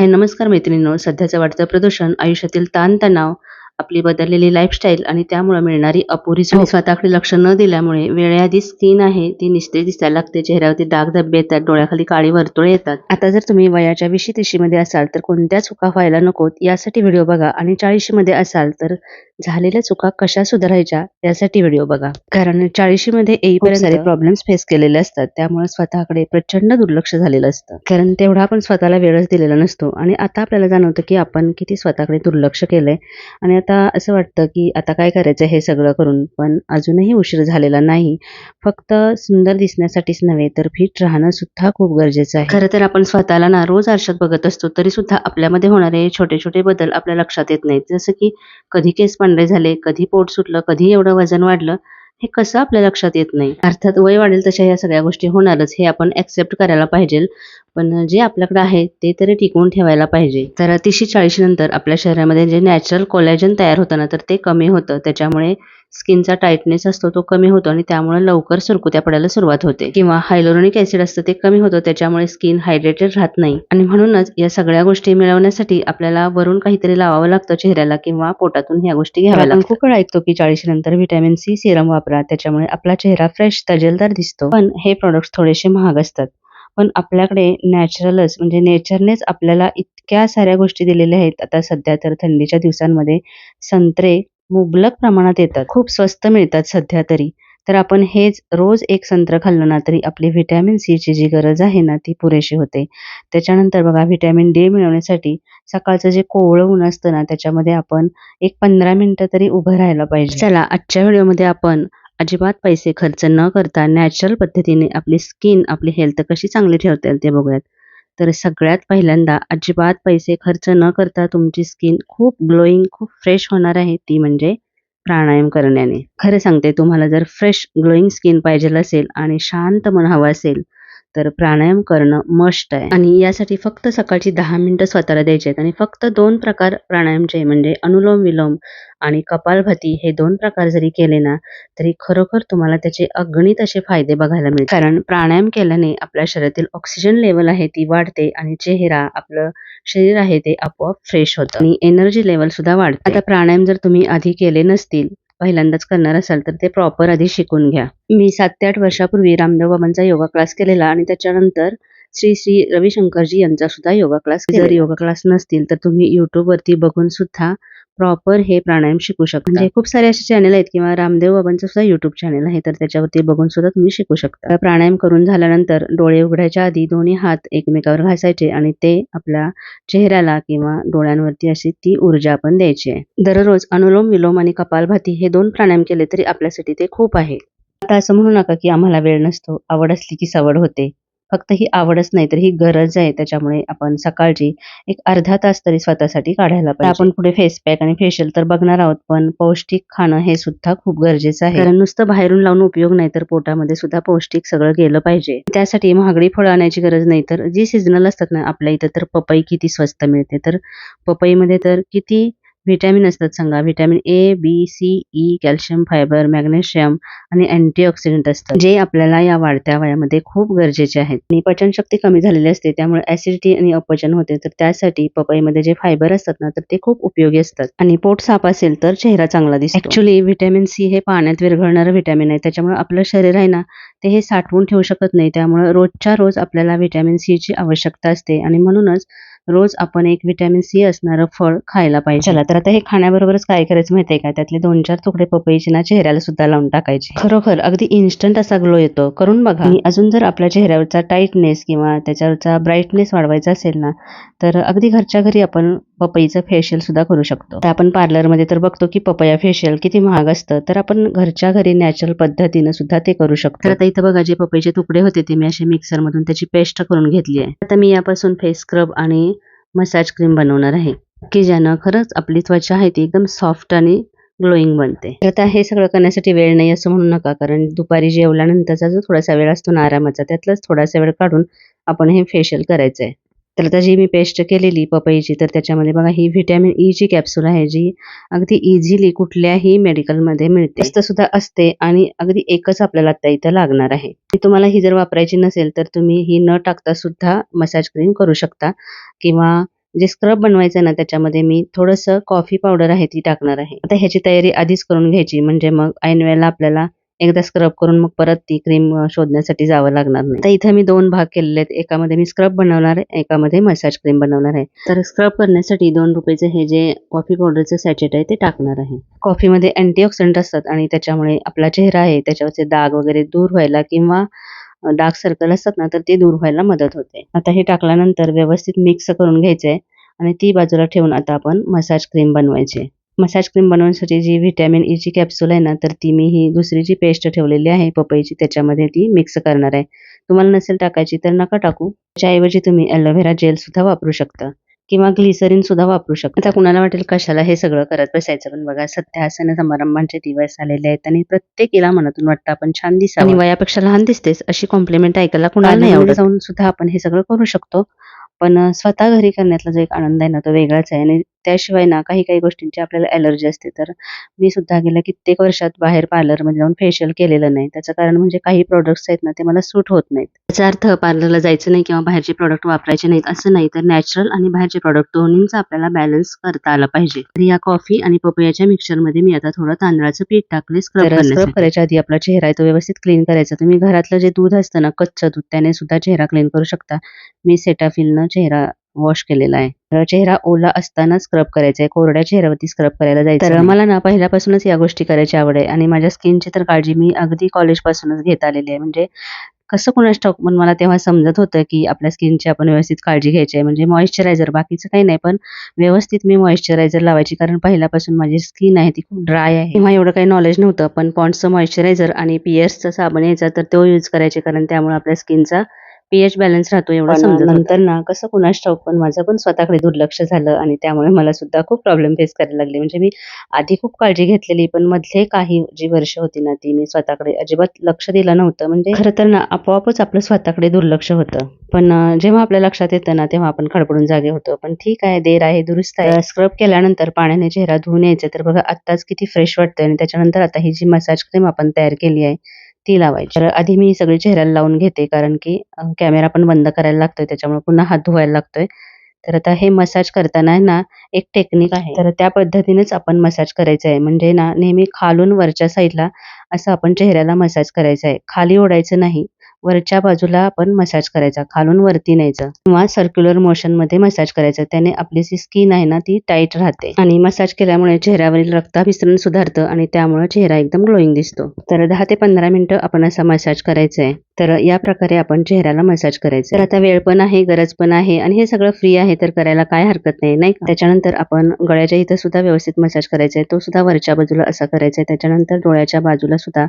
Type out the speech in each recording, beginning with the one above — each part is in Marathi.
हाय नमस्कार मैत्रिणींनो. सध्याचं वाढतं प्रदूषण आयुष्यातील ताणतणाव आपली बदललेली लाईफस्टाईल आणि त्यामुळे मिळणारी अपुरी झोप आणि स्वतःकडे लक्ष न दिल्यामुळे वेळेआधी स्किन आहे ती निस्तेज दिसायला लागते चेहऱ्यावरती डाग धब्बे येतात डोळ्याखाली काळी वर्तुळे येतात. आता जर तुम्ही वयाच्या विशी तिशी मध्ये असाल तर कोणत्या चुका व्हायला नकोत यासाठी व्हिडिओ बघा आणि चाळीशी मध्ये असाल तर झालेल्या चुका कशा सुधारायच्या यासाठी व्हिडिओ बघा. कारण चाळीशी मध्ये येईपर्यंत सारे प्रॉब्लेम्स फेस केलेले असतात. त्यामुळे स्वतःकडे प्रचंड दुर्लक्ष झालेलं असतं. कारण तेवढा आपण स्वतःला वेळच दिलेला नसतो. आणि आता आपल्याला जाणवतं की आपण किती स्वतःकडे दुर्लक्ष केलंय. आणि आता असं वाटतं की आता काय करायचं हे सगळं करून. पण अजूनही उशीर झालेला नाही. फक्त सुंदर दिसण्यासाठीच नव्हे तर फिट राहणं सुद्धा खूप गरजेचं आहे. खरं तर आपण स्वतःला ना रोज आरशात बघत असतो तरी सुद्धा आपल्यामध्ये होणारे छोटे छोटे बदल आपल्या लक्षात येत नाहीत. जसं की कधी केस पांढरे झाले कधी पोट सुटलं कधी एवढं वजन वाढलं हे कसं आपल्या लक्षात येत नाही. अर्थात वय वाढेल तशा या सगळ्या गोष्टी होणारच हे आपण ऍक्सेप्ट करायला पाहिजे. पण जे आपल्याकडे आहे ते तरी टिकवून ठेवायला पाहिजे. तर तीसशे चाळीशी नंतर आपल्या शरीरामध्ये जे नॅचरल कोलॅजन तयार होतं ना तर ते कमी होतं. त्याच्यामुळे स्किनचा टाईटनेस असतो तो कमी होतो आणि त्यामुळे लवकर सुरकुत्या पडायला सुरुवात होते. किंवा हायलोरोनिक ऍसिड असतं ते कमी होतं त्याच्यामुळे स्किन हायड्रेटेड राहत नाही. आणि म्हणूनच या सगळ्या गोष्टी मिळवण्यासाठी आपल्याला वरून काहीतरी लावावं लागतं चेहऱ्याला किंवा पोटातून ह्या गोष्टी घ्याव्या लागतात. खूप वेळा ऐकतो की चाळीशी नंतर व्हिटॅमिन सी सिरम वापरा त्याच्यामुळे आपला चेहरा फ्रेश तजेलदार दिसतो. पण हे प्रोडक्ट थोडेसे महाग असतात. पण आपल्याकडे नॅचरलच म्हणजे नेचरनेच आपल्याला इतक्या साऱ्या गोष्टी दिलेल्या आहेत. आता सध्या तर थंडीच्या दिवसांमध्ये संत्रे मुबलक प्रमाणात येतात. खूप स्वस्त मिळतात सध्या तरी. तर आपण हेच रोज एक संत्र खाल्लं ना तरी आपली व्हिटॅमिन सी ची जी गरज आहे ना ती पुरेशी होते. त्याच्यानंतर बघा व्हिटॅमिन डी मिळवण्यासाठी सकाळचं जे कोवळं ऊन असतं ना त्याच्यामध्ये आपण एक पंधरा मिनिटं तरी उभं राहायला पाहिजे. चला आजच्या व्हिडिओमध्ये आपण अजिबात पैसे खर्च न करता नॅचरल पद्धतीने आपली स्किन आपली हेल्थ कशी चांगली ठेवता येईल ते बघूयात. तर सगळ्यात पहिल्यांदा अजिबात पैसे खर्च न करता तुमची स्किन खूप ग्लोईंग खूप फ्रेश होणार आहे. ती म्हणजे प्राणायाम करण्याने. खरं सांगते तुम्हाला जर फ्रेश ग्लोईंग स्किन पाहिजे असेल आणि शांत मन हवं असेल तर प्राणायाम करणं मस्ट आहे. आणि यासाठी फक्त सकाळची दहा मिनिटं स्वतःला द्यायची आहेत. आणि फक्त दोन प्रकार प्राणायामचे म्हणजे अनुलोम विलोम आणि कपालभाती हे दोन प्रकार जरी केले ना तरी खरोखर तुम्हाला त्याचे अगणित असे फायदे बघायला मिळतात. कारण प्राणायाम केल्याने आपल्या शरीरातील ऑक्सिजन लेवल आहे ती वाढते आणि चेहरा आपलं शरीर आहे ते आपोआप फ्रेश होतं. आणि एनर्जी लेवल सुद्धा वाढते. आता प्राणायाम जर तुम्ही आधी केले नसतील पहिल्यांदाच करणार असाल तर ते प्रॉपर आधी शिकून घ्या. मी सात ते आठ वर्षापूर्वी रामदेव बाबांचा योगा क्लास केलेला आणि त्याच्यानंतर श्री श्री रविशंकरजी यांचा सुद्धा योगा क्लास जर योगा क्लास नसतील तर तुम्ही युट्यूब वरती बघून सुद्धा प्रॉपर हे प्राणायाम शिकू शकता. म्हणजे खूप सारे असे चॅनल आहेत किंवा रामदेव बाबांचं सुद्धा युट्यूब चॅनल आहे तर त्याच्यावरती बघून सुद्धा तुम्ही शिकू शकता. प्राणायाम करून झाल्यानंतर डोळे उघडायच्या आधी दोन्ही हात एकमेकावर घासायचे आणि ते आपल्या चेहऱ्याला किंवा डोळ्यांवरती अशी ती ऊर्जा आपण द्यायची आहे. दररोज अनुलोम विलोम आणि कपालभाती हे दोन प्राणायाम केले तरी आपल्यासाठी ते खूप आहे. आता असं म्हणू नका की आम्हाला वेळ नसतो आवड असली की सवड होते. फक्त ही आवडच नाही तर ही गरज आहे. त्याच्यामुळे आपण सकाळची एक अर्धा तास तरी स्वतःसाठी काढायला पाहिजे. आपण पुढे फेस पॅक आणि फेशियल तर बघणार आहोत पण पौष्टिक खाणं हे सुद्धा खूप गरजेचं आहे. कारण नुसतं बाहेरून लावून उपयोग नाही तर पोटामध्ये सुद्धा पौष्टिक सगळं गेलं पाहिजे. त्यासाठी महागडी फळं आणायची गरज नाही तर जी सिजनल असतात ना आपल्या इथं तर पपई किती स्वस्त मिळते. तर पपईमध्ये तर किती व्हिटॅमिन असतात सांगा. Vitamin A B C E calcium fibre magnesium आणि अँटीऑक्सिडंट असतात जे आपल्याला या वाढत्या वयामध्ये खूप गरजेचे आहेत. आणि पचनशक्ती कमी झालेली असते त्यामुळे ऍसिडिटी आणि अपचन होते तर त्यासाठी पपईमध्ये जे फायबर असतात ना तर ते खूप उपयोगी असतात. आणि पोट साफ असेल तर चेहरा चांगला दिसतो. ऍक्च्युली व्हिटॅमिन सी हे पाण्यात विरघळणारं व्हिटॅमिन आहे त्याच्यामुळे आपलं शरीर आहे ना ते हे साठवून ठेवू शकत नाही. त्यामुळे रोजच्या रोज आपल्याला व्हिटॅमिन सी ची आवश्यकता असते. आणि म्हणूनच रोज आपण एक व्हिटॅमिन सी असणारं फळ खायला पाहिजे. चला तर आता हे खाण्याबरोबरच काय करायचं माहितीये का? त्यातले दोन चार तुकडे पपईचे ना चेहऱ्याला सुद्धा लावून टाकायचे. खरोखर अगदी इन्स्टंट असा ग्लो येतो. करून बघा. आणि अजून जर आपल्या चेहऱ्यावरचा टाईटनेस किंवा त्याच्यावरचा ब्राईटनेस वाढवायचा असेल ना तर अगदी घरच्या घरी आपण पपईचं फेशियल सुद्धा करू शकतो. तर आपण पार्लरमध्ये तर बघतो की पपया फेशियल किती महाग असतं तर आपण घरच्या घरी नॅचरल पद्धतीनं सुद्धा ते करू शकतो. तर आता इथं बघा जे पपईचे तुकडे होते ते मी असे मिक्सर मधून त्याची पेस्ट करून घेतली आहे. आता मी यापासून फेस स्क्रब आणि मसाज क्रीम बनवणार आहे की ज्यानं खरंच आपली त्वचा आहे ती एकदम सॉफ्ट आणि ग्लोईंग बनते. आता हे सगळं करण्यासाठी वेळ नाही असं म्हणू नका कारण दुपारी जेवल्यानंतरचा जो थोडासा वेळ असतो ना आरामाचा त्यातलाच थोडासा वेळ काढून आपण हे फेशियल करायचं आहे तर आता जी मी पेस्ट केलेली पपईची तर त्याच्यामध्ये बघा ही व्हिटॅमिन ई e ची कॅप्सूल आहे जी. अगदी इझिली कुठल्याही मेडिकलमध्ये मिळते. स्वस्त सुद्धा असते आणि अगदी एकच आपल्याला आता इथं लागणार आहे. ती तुम्हाला ही जर वापरायची नसेल तर तुम्ही ही न टाकता सुद्धा मसाज क्रीम करू शकता. किंवा जे स्क्रब बनवायचं ना त्याच्यामध्ये मी थोडंसं कॉफी पावडर आहे ती टाकणार आहे. आता ह्याची तयारी आधीच करून घ्यायची म्हणजे मग ऐन वेळेला आपल्याला एकदा स्क्रब करून मग परत ती क्रीम शोधण्यासाठी जावं लागणार नाही. तर इथे मी दोन भाग केलेले आहेत. एकामध्ये मी स्क्रब बनवणार आहे एकामध्ये मसाज क्रीम बनवणार आहे. तर स्क्रब करण्यासाठी दोन रुपयाचे हे जे कॉफी पावडरचे सॅचेट आहे ते टाकणार आहे. कॉफीमध्ये अँटीऑक्सिडंट असतात आणि त्याच्यामुळे आपला चेहरा आहे त्याच्यावरचे दाग वगैरे दूर व्हायला किंवा डार्क सर्कल असतात ना तर ते दूर व्हायला मदत होते. आता हे टाकल्यानंतर व्यवस्थित मिक्स करून घ्यायचे आणि ती बाजूला ठेवून आता आपण मसाज क्रीम बनवायची. मसाज क्रीम बनवण्यासाठी जी व्हिटॅमिन ई ची कॅप्सूल आहे ना तर ती मी ही दुसरी जी पेस्ट ठेवलेली आहे पपईची त्याच्यामध्ये ती मिक्स करणार आहे. तुम्हाला नसेल टाकायची तर नका टाकू. त्याच्याऐवजी तुम्ही ॲलोव्हेरा जेल सुद्धा वापरू शकता. किंवा ग्लिसरीन सुद्धा वापरू शकता. आता कुणाला वाटेल कशाला हे सगळं करत बसायचं पण बघा सध्या सण समारंभांचे दिवस आलेले आहेत आणि प्रत्येकीला मनातून वाटतं आपण छान दिसावं. आणि वयापेक्षा लहान दिसतेस अशी कॉम्प्लिमेंट ऐकायला कुणाला नाही आवडत. जाऊन सुद्धा आपण हे सगळं करू शकतो. पण स्वतः घरी करण्यातला जो एक आनंद आहे ना तो वेगळाच आहे. आणि त्याशिवाय ना काही काही गोष्टींची आपल्याला ॲलर्जी असते. तर मी सुद्धा गेल्या कित्येक वर्षात बाहेर पार्लरमध्ये जाऊन फेशियल केलेलं नाही. त्याचं कारण म्हणजे काही प्रोडक्ट्स आहेत ना ते मला सूट होत नाहीत. त्याचा अर्थ पार्लरला जायचं नाही किंवा बाहेरचे प्रोडक्ट वापरायचे नाहीत असं नाही. तर नॅचरल आणि बाहेरचे प्रोडक्ट दोन्हींचा आपल्याला बॅलन्स करता आला पाहिजे. तर या कॉफी आणि पपयाच्या मिक्सचरमध्ये मी आता थोडं तांदळाचं पीठ टाकले स्क्रब स्क्रब करायच्या आधी आपला चेहरा आहे तो व्यवस्थित क्लीन करायचा. तुम्ही घरातलं जे दूध असतं ना कच्चं दूध त्याने सुद्धा चेहरा क्लीन करू शकता. मी सेटाफिलनं चेहरा वॉश केलेला आहे. तर चेहरा ओला असताना स्क्रब करायचा आहे कोरड्या चेहऱ्यावरती स्क्रब करायला जायचं तर. मला ना पहिल्यापासूनच या गोष्टी करायची आवड आहे आणि माझ्या स्किनची तर काळजी मी अगदी कॉलेजपासूनच घेत आलेली आहे. म्हणजे कसं कुणास ठाऊक पण मला तेव्हा समजत होतं की आपल्या स्किनची आपण व्यवस्थित काळजी घ्यायची आहे. म्हणजे मॉइश्चरायझर बाकीचं काही नाही पण व्यवस्थित मी मॉइश्चरायझर लावायची. कारण पहिल्यापासून माझी स्किन आहे ती खूप ड्राय आहे. तेव्हा एवढं काही नॉलेज नव्हतं पण पॉन्ड्सचं मॉइश्चरायझर आणि पीएसचा साबण यायचा तर तो यूज करायचे. कारण त्यामुळे आपल्या स्किनचा पीएच बॅलन्स राहतो एवढं पण समजत नंतर ना कसं कुणास ठाऊक पण माझं पण स्वतःकडे दुर्लक्ष झालं आणि त्यामुळे मला सुद्धा खूप प्रॉब्लेम फेस करायला लागले. म्हणजे मी आधी खूप काळजी घेतलेली पण मधले काही जी वर्ष होती ना ती मी स्वतःकडे अजिबात लक्ष दिलं नव्हतं. म्हणजे खरं तर ना आपोआपच आपलं स्वतःकडे दुर्लक्ष होतं. पण जेव्हा आपल्या लक्षात येतं ना तेव्हा आपण खडबडून जागे होतो. पण ठीक आहे देर आहे दुरुस्त आहे. स्क्रब केल्यानंतर पाण्याने चेहरा धुवून यायचा. तर बघा आत्ताच किती फ्रेश वाटतंय आणि त्याच्यानंतर आता ही जी मसाज क्रीम आपण तयार केली आहे ती लावायची. तर आधी मी सगळी चेहऱ्याला लावून घेते कारण की कॅमेरा पण बंद करायला लागतोय त्याच्यामुळे पुन्हा हात धुवायला लागतोय. तर आता हे मसाज करताना ना एक टेक्निक आहे. तर त्या पद्धतीनेच आपण मसाज करायचं आहे. म्हणजे ना नेहमी खालून वरच्या साईडला असं आपण चेहऱ्याला मसाज करायचा आहे. खाली ओढायचं नाही. वरच्या बाजूला आपण मसाज करायचा खालून वरती न्यायचं. किंवा सर्क्युलर मोशनमध्ये मसाज करायचं. त्याने आपली जी स्किन आहे ना ती टाईट राहते. आणि मसाज केल्यामुळे चेहऱ्यावरील रक्ताभिसरण सुधारतं आणि त्यामुळे चेहरा एकदम ग्लोईंग दिसतो. तर दहा ते पंधरा मिनिटं आपण असा मसाज करायचा आहे तर या प्रकारे आपण चेहऱ्याला मसाज करायचं. तर आता वेळ पण आहे गरज पण आहे आणि हे सगळं फ्री आहे तर करायला काय हरकत नाही नाही? त्याच्यानंतर आपण गळ्याच्या इथं सुद्धा व्यवस्थित मसाज करायचा आहे तो सुद्धा वरच्या बाजूला असा करायचा आहे त्याच्यानंतर डोळ्याच्या बाजूला सुद्धा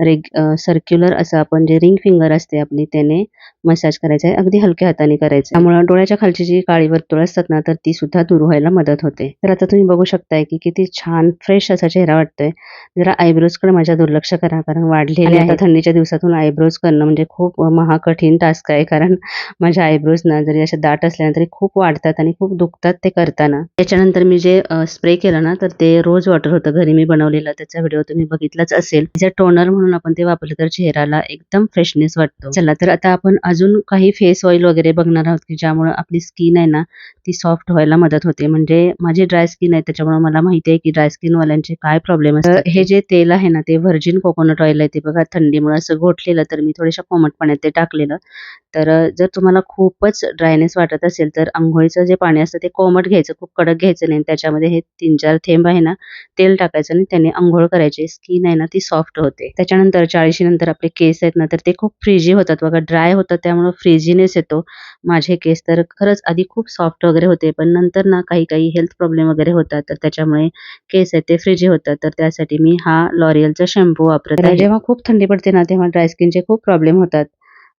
रेग सर्क्युलर असं आपण जे रिंग फिंगर असते आपली त्याने मसाज करायचा आहे अगदी हलक्या हाताने करायचं. त्यामुळे डोळ्याच्या खालची जी काळी वर्तुळ असतात ना तर ती सुद्धा दूर व्हायला मदत होते. तर आता तुम्ही बघू शकताय की किती छान फ्रेश असा चेहरा वाटतोय. जरा eyebrows कडे माझ्या दुर्लक्ष करा कारण वाढलेले आता थंडीच्या दिवसातून आयब्रोज करणं म्हणजे खूप महाकठीण टास्क आहे. कारण माझ्या आयब्रोज ना जरी अशा दाट असल्या तरी खूप वाढतात आणि खूप दुखतात ते करताना. त्याच्यानंतर मी जे स्प्रे केलं ना तर ते रोज वॉटर होतं घरी मी बनवलेलं. त्याचा व्हिडिओ तुम्ही बघितलाच असेल. जे टोनर म्हणून आपण ते वापरलं तर चेहऱ्याला एकदम फ्रेशनेस वाटतो. चला तर आता आपण अजून काही फेस ऑइल वगैरे बघणार आहोत की ज्यामुळे आपली स्किन आहे ना ती सॉफ्ट व्हायला मदत होते. म्हणजे माझी ड्राय स्किन आहे त्याच्यामुळे मला माहिती आहे की ड्राय स्किन वाल्यांचे काय प्रॉब्लेम असतात. हे जे तेल आहे ना ते व्हर्जिन कोकोनट ऑइल आहे ते बघा थंडीमुळे असं घोटलेलं तर मी थोड्याशा कोमट पाण्यात ते टाकलेलं. तर जर तुम्हाला खूपच ड्रायनेस वाटत असेल तर आंघोळीचं जे पाणी असतं ते कोमट घ्यायचं खूप कडक घ्यायचं नाही. त्याच्यामध्ये हे तीन चार थेंब आहे ना तेल टाकायचं आणि त्याने आंघोळ करायची. स्किन आहे ना ती सॉफ्ट होते. त्याच्यानंतर चाळीशी नंतर आपले केस आहेत ना तर ते खूप फ्रीजी होतात बघा. ड्राय होतात त्यामुळे फ्रीजीनेस येतो. माझे केस तर खरंच आधी खूप सॉफ्ट वगैरे होते पण नंतर ना काही काही हेल्थ प्रॉब्लेम वगैरे होतात. तर त्याच्यामुळे केस आहेत ते फ्रीजी होतात. तर त्यासाठी मी हा लॉरियलचा शॅम्पू वापरत आहे. जेव्हा खूप थंडी पडते ना तेव्हा ड्राय स्किनचे खूप प्रॉब्लेम प्रॉब्लेम होतात.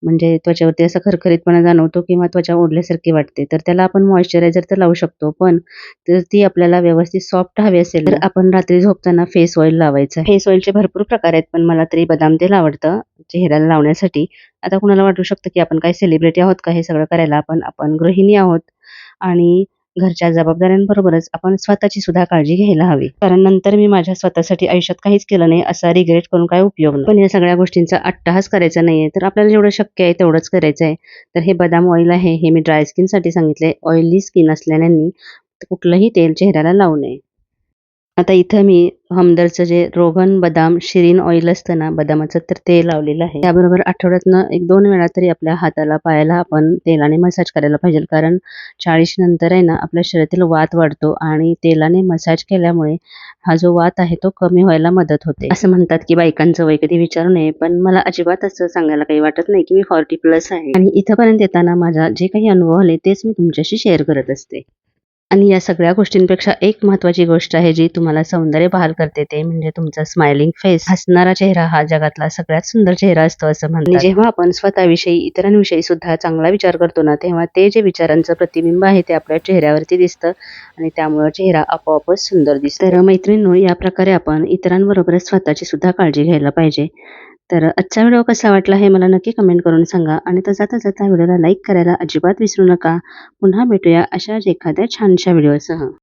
म्हणजे त्वचेवरती असा खरखरीतपणा जाणवतो किंवा त्वचा ओढल्यासारखी वाटते. तर त्याला आपण मॉइश्चरायझर तर लावू शकतो पण तर ती आपल्याला व्यवस्थित सॉफ्ट हवी असेल तर आपण रात्री झोपताना फेस ऑइल लावायचं फेस ऑइलचे भरपूर प्रकार आहेत पण मला तरी बदाम तेल आवडतं चेहऱ्याला लावण्यासाठी. आता कुणाला वाटू शकतं की आपण काय सेलिब्रिटी आहोत का हे सगळं करायला? पण आपण गृहिणी आहोत. आणि घरच्या जबाबदाऱ्यांबरोबरच आपण स्वतःची सुद्धा काळजी घ्यायला हवी. कारण नंतर मी माझ्या स्वतःसाठी आयुष्यात काहीच केलं नाही असा रिग्रेट करून काय उपयोग नाही. पण या सगळ्या गोष्टींचा अट्टहास करायचा नाहीये तर आपल्याला जेवढं शक्य आहे तेवढंच करायचं आहे. तर हे बदाम ऑइल आहे हे मी ड्राय स्किनसाठी सांगितले ऑइली स्किन असलेल्यांनी कुठलंही तेल चेहऱ्याला लावू नये. आता इथं मी हमदरचं जे रोगन बदाम शिरीन ऑइल असतं ना बदामाचं तर ते लावलेलं आहे. त्याबरोबर आठवड्यातनं एक दोन वेळा तरी आपल्या हाताला पायाला आपण तेलाने मसाज करायला पाहिजे. कारण चाळीस नंतर आहे ना आपल्या शरीरातील वात वाढतो आणि तेलाने मसाज केल्यामुळे हा जो वात आहे तो कमी व्हायला मदत होते. असं म्हणतात की बायकांचं वय कधी विचारू नये पण मला अजिबात असं सांगायला काही वाटत नाही की मी फॉर्टी प्लस आहे. आणि इथंपर्यंत येताना माझा जे काही अनुभव आले तेच मी तुमच्याशी शेअर करत असते. आणि या सगळ्या गोष्टींपेक्षा एक महत्वाची गोष्ट आहे जी तुम्हाला सौंदर्य बहाल करते ते म्हणजे तुमचा स्माइलिंग फेस हसणारा चेहरा हा जगातला सगळ्यात सुंदर चेहरा असतो असं म्हणतात. जेव्हा आपण स्वतःविषयी इतरांविषयी सुद्धा चांगला विचार करतो ना तेव्हा ते जे विचारांचं प्रतिबिंब आहे ते आपल्या चेहऱ्यावरती दिसतं आणि त्यामुळे चेहरा आपोआपच सुंदर दिसतो. तर मैत्रिणी या प्रकारे आपण इतरांबरोबर स्वतःची सुद्धा काळजी घ्यायला पाहिजे. तर आजचा व्हिडिओ कसा वाटला हे मला नक्की कमेंट करून सांगा. आणि तर जाता जाता व्हिडिओला लाईक करायला अजिबात विसरू नका. पुन्हा भेटूया अशाच एखाद्या छानशा व्हिडिओसह.